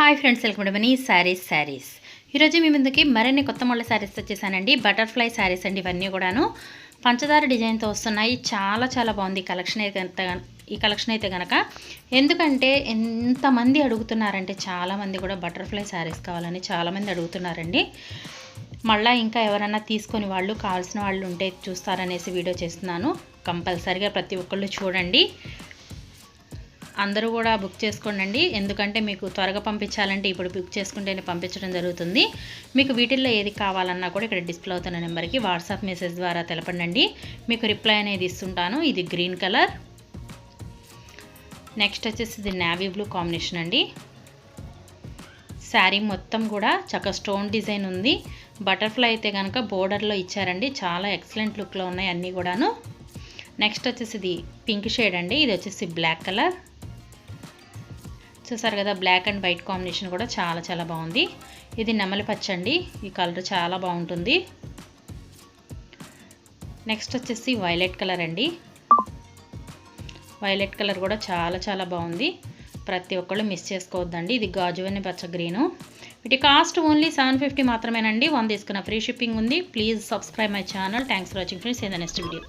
Hi friends welcome to money saris saris ఈరోజు మీ ముందుకి మరిన్ని కొత్త మళ్ళీ శారీస్ వచ్చేసానండి బటర్ఫ్లై శారీస్ అండి ఇవన్నీ కూడాను. పంచదార డిజైన్తో వస్తున్నాయి. చాలా చాలా బాగుంది కలెక్షన్ అయితే ఈ కలెక్షన్ అయితే కనుక ఎందుకంటే ఎంతమంది అడుగుతున్నారంటే చాలామంది కూడా బటర్ఫ్లై శారీస్ కావాలని చాలామంది అడుగుతున్నారండి. మళ్ళీ ఇంకా ఎవరైనా తీసుకొని వాళ్ళు కావాల్సిన వాళ్ళు ఉంటే చూస్తారనేసి వీడియో చేస్తున్నాను. కంపల్సరిగా ప్రతి ఒక్కళ్ళు చూడండి. అందరూ కూడా బుక్ చేసుకోండి ఎందుకంటే మీకు త్వరగా పంపించాలంటే ఇప్పుడు బుక్ చేసుకుంటేనే పంపించడం జరుగుతుంది. మీకు వీటిల్లో ఏది కావాలన్నా కూడా ఇక్కడ డిస్ప్లే అవుతున్న నెంబర్కి వాట్సాప్ మెసేజ్ ద్వారా తెలపండి మీకు రిప్లై అనేది ఇస్తుంటాను. ఇది గ్రీన్ కలర్. నెక్స్ట్ వచ్చేసి ఇది నావీ బ్లూ కాంబినేషన్ అండి. శారీ మొత్తం కూడా చక్క స్టోన్ డిజైన్ ఉంది. బటర్ఫ్లై అయితే కనుక బోర్డర్లో ఇచ్చారండి. చాలా ఎక్సలెంట్ లుక్లో ఉన్నాయి అన్నీ కూడాను. నెక్స్ట్ వచ్చేసి ఇది పింక్ షేడ్ అండి. ఇది వచ్చేసి బ్లాక్ కలర్. చూసారు కదా బ్లాక్ అండ్ వైట్ కాంబినేషన్ కూడా చాలా చాలా బాగుంది. ఇది నెమలి పచ్చ అండి ఈ కలర్ చాలా బాగుంటుంది. నెక్స్ట్ వచ్చేసి వైలెట్ కలర్ అండి. వైలెట్ కలర్ కూడా చాలా చాలా బాగుంది. ప్రతి ఒక్కళ్ళు మిస్ చేసుకోవద్దండి. ఇది గాజువని పచ్చ గ్రీను వీటి కాస్ట్ ఓన్లీ సెవెన్ ఫిఫ్టీ మాత్రమేనండి. వన్ తీసుకున్న ఫ్రీ షిప్పింగ్ ఉంది. Please subscribe my channel thanks for watching friends in the next video